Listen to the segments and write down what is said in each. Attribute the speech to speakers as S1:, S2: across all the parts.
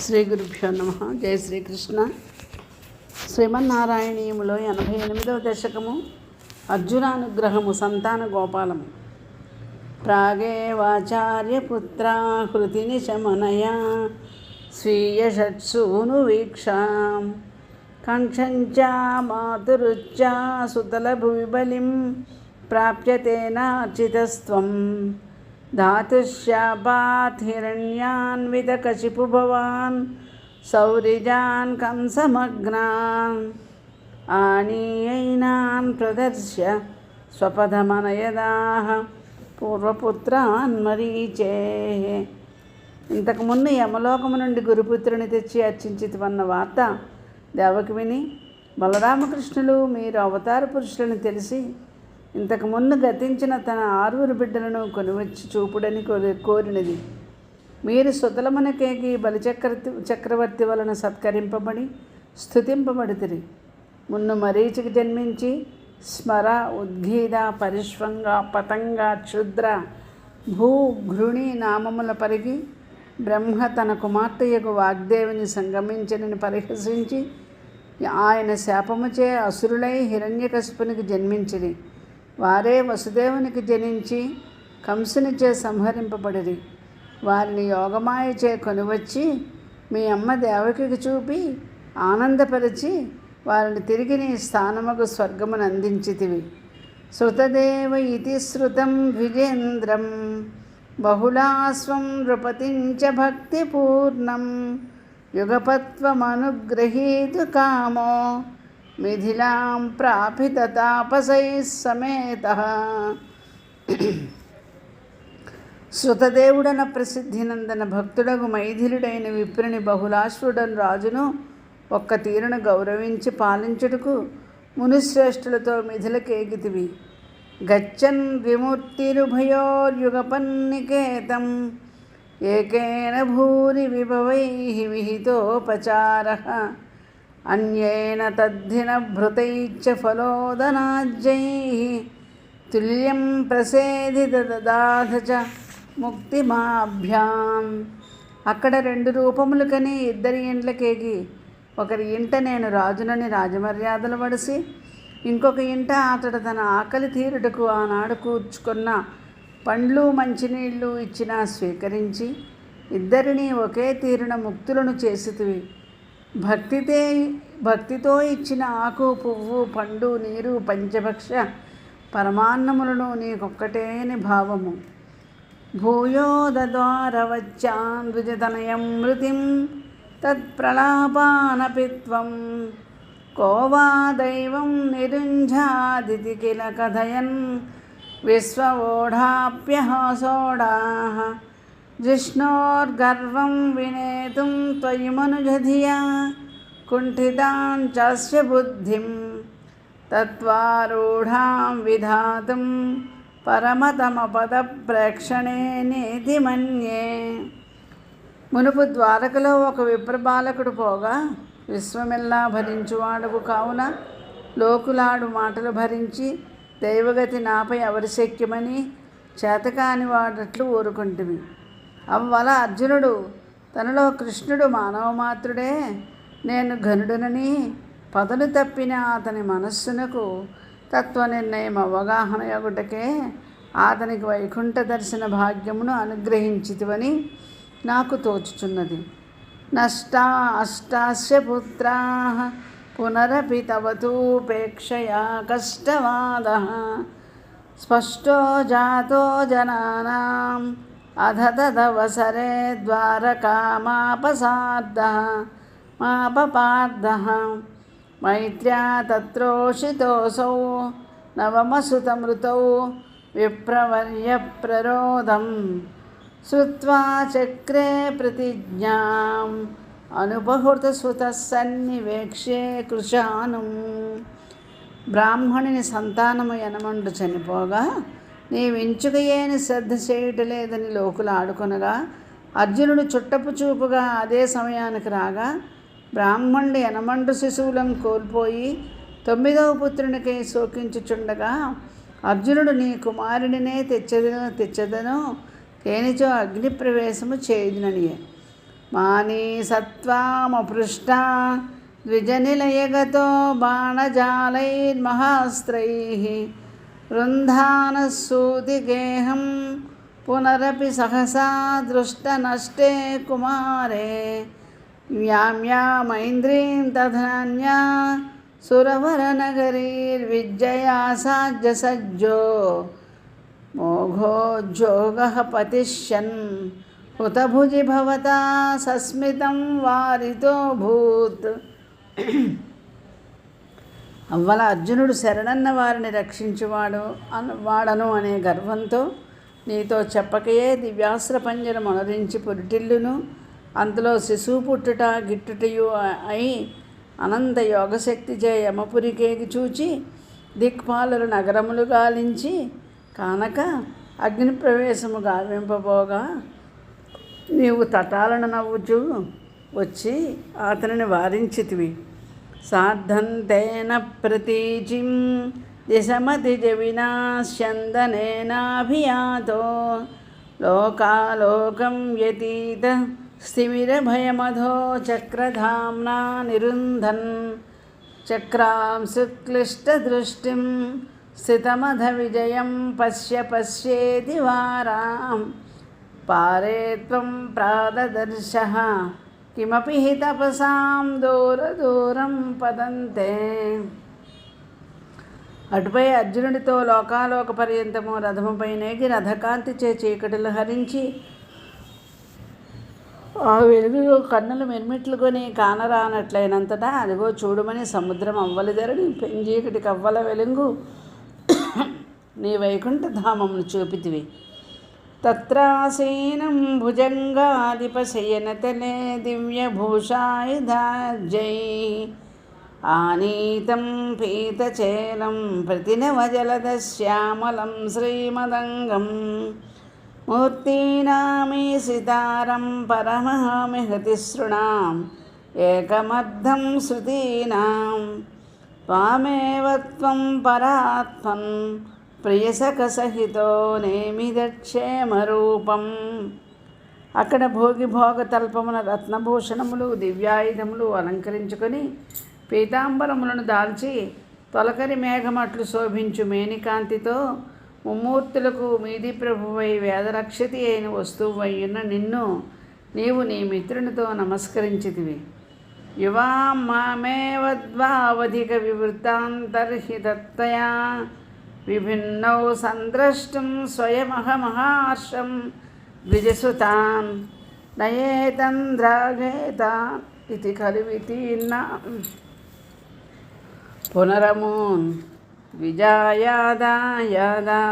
S1: శ్రీ గురుభ్యో నమ. జయ శ్రీకృష్ణ. శ్రీమన్నారాయణీయములో ఎనభై ఎనిమిదవ దశకము. అర్జునానుగ్రహము సంతాన గోపాలము. ప్రాగేవాచార్యపుత్రా హృతిని శమనయా స్వీయ షట్సూను వీక్షాం. కంక్షంచా మాతురుచ్చా సుతలభువిబలిం ప్రాప్యతేనార్చితస్త్వం धातुश्यापात् हिरण्यान्वितकशिपु भवान् सौरिजान् कंसमग्नान् आनीयैनान् प्रदर्श्य स्वपदमनयदाः పూర్వపుత్రాన్ మరీచే ఇంతకుముందు యమలోకము నుండి గురుపుత్రుని తెచ్చి అర్చించితివన్న వార్త దేవకి విని బలరామకృష్ణులు మీరు అవతార పురుషులను తెలిసి ఇంతకుముందు గతించిన తన ఆరుగురు బిడ్డలను కొనివచ్చి చూపుడని కోరినది. మీరు సుతలమునకేకి బలిచక్రవర్తి చక్రవర్తి వలన సత్కరింపబడి స్థుతింపబడితిరి మున్ను మరీచికి జన్మించి స్మర ఉద్గీద పరిశ్వంగ పతంగ క్షుద్ర భూ ఘృణి నామముల పరిగి బ్రహ్మ తన కుమార్తెయకు వాగ్దేవిని సంగమించనని పరిహసించి ఆయన శాపముచే అసురులై హిరణ్యకశిపునికి జన్మించిరి. వారే వసుదేవునికి జనించి కంసునిచే సంహరింపబడిరి. వారిని యోగమాయచే కొనివచ్చి మీ అమ్మ దేవకికి చూపి ఆనందపరిచి వారిని తిరిగి నీ స్థానముకు స్వర్గమును అందించితివి. శృతదేవ ఇతి శృతం విజేంద్రం బహుళాస్వం నృపతించ భక్తిపూర్ణం యుగపత్వమనుగ్రహీతు కామో మిథిలాం ప్రాపిత తాపసై సమేత శృతదేవుడన ప్రసిద్ధినందన భక్తుడగు మైథిలుడైన విప్రుని బహుళాశ్రుడను రాజును ఒక్క తీరును గౌరవించి పాలించుటకు మునిశ్రేష్ఠులతో మిథిలకేగితివి. గచ్చన్ విమూర్తిరుభయోర్యుగపన్నికేతం ఏకేన భూరి విభవై విహితోపచార అన్యేన తద్ధిన భృతైచ్చ ఫలోదనాజ్యై తుల్యం ప్రసేదిత దదాధ చ ముక్తిమాభ్యాం. అక్కడ రెండు రూపములు కని ఇద్దరి ఇండ్లకేగి ఒకరి ఇంట నేను రాజునని రాజమర్యాదలు వడిసి ఇంకొక ఇంట అతడు తన ఆకలి తీరుటకు ఆనాడు కూర్చుకున్న పండ్లు మంచినీళ్ళు ఇచ్చినా స్వీకరించి ఇద్దరిని ఒకే తీరున ముక్తులను చేసితివి. భక్తితే భక్తితో ఇచ్చిన ఆకు పువ్వు పండు నీరు పంచభక్ష పరమాన్నములను నీకొక్కటేని భావము. భూయో దద్వారవచ్చాన్ ద్విజతనయం మృతిం తత్ప్రలాపానపి త్వం కో వా దైవం నిరుంఝాదితి కిల కథయన్. విశ్వోఢాప్యహాసోఢా జిష్ణోర్గర్వం వినేతుం త్వయి మనుజధియా కుంఠితాం చాస్య బుద్ధిం తత్వారూఢాం విధాతుం పరమతమపద ప్రేక్షణే నేతి మన్యే మునుపు ద్వారకలో ఒక విప్రబాలకుడు పోగా విశ్వమెల్లా భరించువాడువు కావున లోకులాడు మాటలు భరించి దైవగతి నాపై అవరిశక్యమని చేతకాని వాడట్లు ఊరుకుంటుంది అవ్వల అర్జునుడు తనలో కృష్ణుడు మానవమాత్రుడే నేను ఘనుడునని పదలు తప్పిన అతని మనస్సునకు తత్వ నిర్ణయం అవగాహన యొగుటకే అతనికి వైకుంఠ దర్శన భాగ్యమును అనుగ్రహించితివని నాకు తోచుచున్నది. నష్టా అష్టాస్య పుత్రా పునరపి తవతూపేక్షయా కష్టవాద. స్పష్టో జాతో జనానాం అధ తదవసరే ద్వారకామాపసార్ధ మాపపార్థ మైత్ర్యా తత్రోషితోసౌ నవమసుతమృతౌ విప్రవర్య ప్రరోదం శ్రుత్వా చక్రే ప్రతిజ్ఞాం అనుపహృతసుత సన్నివేక్ష్యే కృషాను. బ్రాహ్మణుని సంతానము ఎనమండు చనిపోగా నీవించుకయేని శ్రద్ధ చేయటలేదని లోకులు ఆడుకొనగా అర్జునుడు చుట్టపు చూపుగా అదే సమయానికి రాగా బ్రాహ్మణుడు ఎనమండు శిశువులను కోల్పోయి తొమ్మిదవ పుత్రునికై శోకించుచుండగా అర్జునుడు నీ కుమారుడినే తెచ్చదను తెచ్చదను తేనిచో అగ్నిప్రవేశము ప్రవేశము చేయుదుననియే మానీ సత్వామపృష్టా ద్విజనిలయగతో బాణజాలైర్మహాస్త్రై. వృन्धानसूतिगेहं पुनरपि सहसा दृष्टनष्टे कुमारे। व्याम्यामैन्द्रीं तथान्या सुरवरनगरीर्विजया साज्यसज्जो मोघोज्जोगः पतिष्यन्। हुतभुजि भवता सस्मितं वारितोऽभूत् అవ్వల అర్జునుడు శరణన్న వారిని రక్షించువాడు అను వాడను అనే గర్వంతో నీతో చెప్పకయే దివ్యాస్త్ర పంజరం అనరించి పురిటిల్లును. అందులో శిశువు పుట్టుట గిట్టుటయు అయి అనంత యోగశక్తి చే యమపురికేకి చూచి దిక్పాలలు నగరములు గాలించి కానక అగ్ని ప్రవేశము గావింపబోగా నీవు తటాలను నవ్వుచూ వచ్చి అతనిని వారించితివి. సార్ధంతేన ప్రతీచిం దిశమతిజ వినాశ్యందనేనాభియాతో లోకాలోకం వ్యతీత స్థిమిరభయమధో చక్రధామ్నా నిరుంధన్ చక్రాంశుక్లిష్టదృష్టిం స్థితమధ విజయం పశ్య పశ్యేతి వారాం పారే త్వం ప్రాదదర్శ కిమపి హి తపసాం దూర దూరం పదంతే అటుపై అర్జునుడితో లోకాలోక పర్యంతము రథముపై నేగి రథకాంతి చే చీకటిలు హరించి ఆ వెలుగులో కన్నులు మెరిమిట్లుకొని కానరానట్లయినంతటా అదిగో చూడమని సముద్రం అవ్వలిదరని పెంజీకటి కవ్వల వెలుగు నీ వైకుంఠధామమును చూపితివి. తత్రాసీనం భుజంగాధిపశయనతలే దివ్యభూషాయుధాజై ఆనీతం పీతచేలం ప్రతినవజలదశ్యామలం శ్రీమదంగం. మూర్తీనామీ సితారం పరమహామి హృతిసృణాం ఏకమర్థం శృతీనాం. త్వామేవ త్వం పరాత్మం ప్రియసఖసహితో నేమిదక్షేమరూపం అక్కడ భోగి భోగ తల్పమున రత్నభూషణములు దివ్యాయుధములు అలంకరించుకొని పీతాంబరములను దాల్చి తొలకరి మేఘమట్లు శోభించు మేనికాంతితో ముమ్మూర్తులకు మీది ప్రభువై వేదరక్షతి అయిన వస్తువయ్యున్న నిన్ను నీవు నీ మిత్రునితో నమస్కరించితివి. యువాం మామేవద్వావధిక వివృత్తాంతర్హితత్తయా విభిన్నౌ సంద్రష్టం స్వయమహమహార్షం ద్విజసుతాన్ నయేతంద్రాగేత ఇది ఖలువితీర్ణ పునరమూన్ విజాయాదాయాదా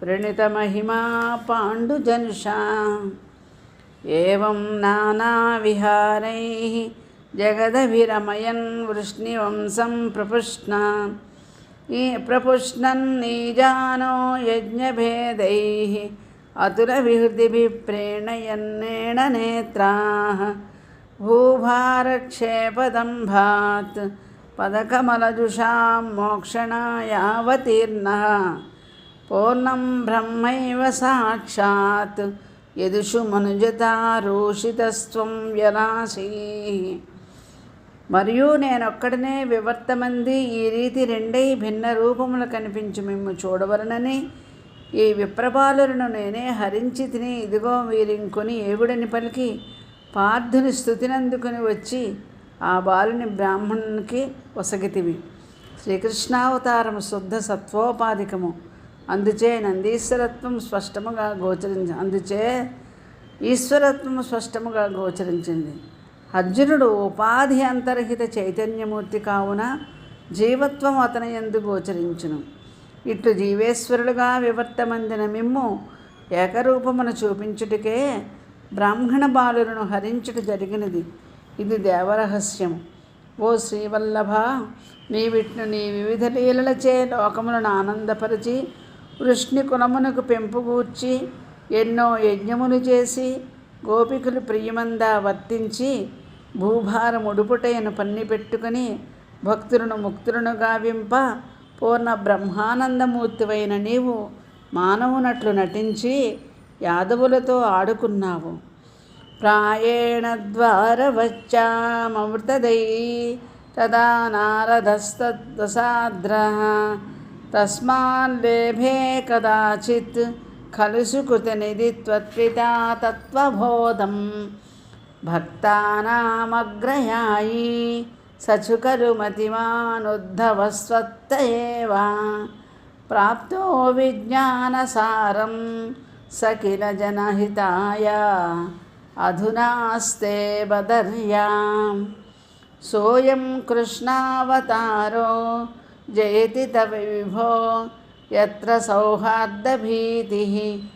S1: ప్రణితమహిమా పాండుజనుషా ఏం నానావిహారై జగదభిరమయన్ వృష్ణివంశం ప్రపుష్ణాన్ ఈ ప్రపుష్ణన్నీజానో యజ్ఞభేదై అతులవిహృదిభిः ప్రేణయన్నేణ నేత్రాः భూభారక్షేపదంభాత్ పదకమలజుషాం మోక్షణాయావతీర్ణः పూర్ణం బ్రహ్మైవ సాక్షాత్ యదుషు మనుజతారోషితస్త్వం వ్యనాసీ మరియు నేనొక్కడనే వివర్తమంది ఈ రీతి రెండై భిన్న రూపములు కనిపించి మేము చూడవలనని ఈ విప్రబాలులను నేనే హరించి తిని ఇదిగో వీరింకొని ఏగుడని పలికి పార్థుని స్థుతినందుకుని వచ్చి ఆ బాలుని బ్రాహ్మణునికి వసగితివి శ్రీకృష్ణావతారము శుద్ధ సత్వోపాధికము. అందుచే నందీశ్వరత్వం స్పష్టముగా గోచరించ అందుచే ఈశ్వరత్వము స్పష్టముగా గోచరించింది. అర్జునుడు ఉపాధి అంతర్హిత చైతన్యమూర్తి కావున జీవత్వం అతని ఎందు గోచరించును. ఇట్లు జీవేశ్వరులుగా వివర్తమందిన మిమ్ము ఏకరూపమును చూపించుటకే బ్రాహ్మణ బాలులను హరించుట జరిగినది. ఇది దేవరహస్యము ఓ శ్రీవల్లభ నీ నీ వివిధ లీలలచే లోకములను ఆనందపరిచి వృష్ణి కులమునకు పెంపుగూర్చి ఎన్నో యజ్ఞములు చేసి గోపికులు ప్రియమందా వర్తించి భూభారం ఉడుపుటైన పన్ని పెట్టుకుని భక్తులను ముక్తులను గావింప పూర్ణ బ్రహ్మానందమూర్తివైన నీవు మానవునట్లు నటించి యాదవులతో ఆడుకున్నావు. ప్రాయేణ ద్వారవచ్చామృతదై తదా నారదస్తా తస్మాన్ లేభే కదాచిత్ खलु सुकृतनिधि त्वत्पिता तत्त्वबोधं भक्तानामग्रयायी स च खलु मतिमानुद्धवस्त्वत्त एव प्राप्तो विज्ञानसारं स किल जनहिताय अधुनास्ते बदर्याम् सोऽयं कृष्णावतारो जयति तव विभो यत्र सौहार्दभीतिः।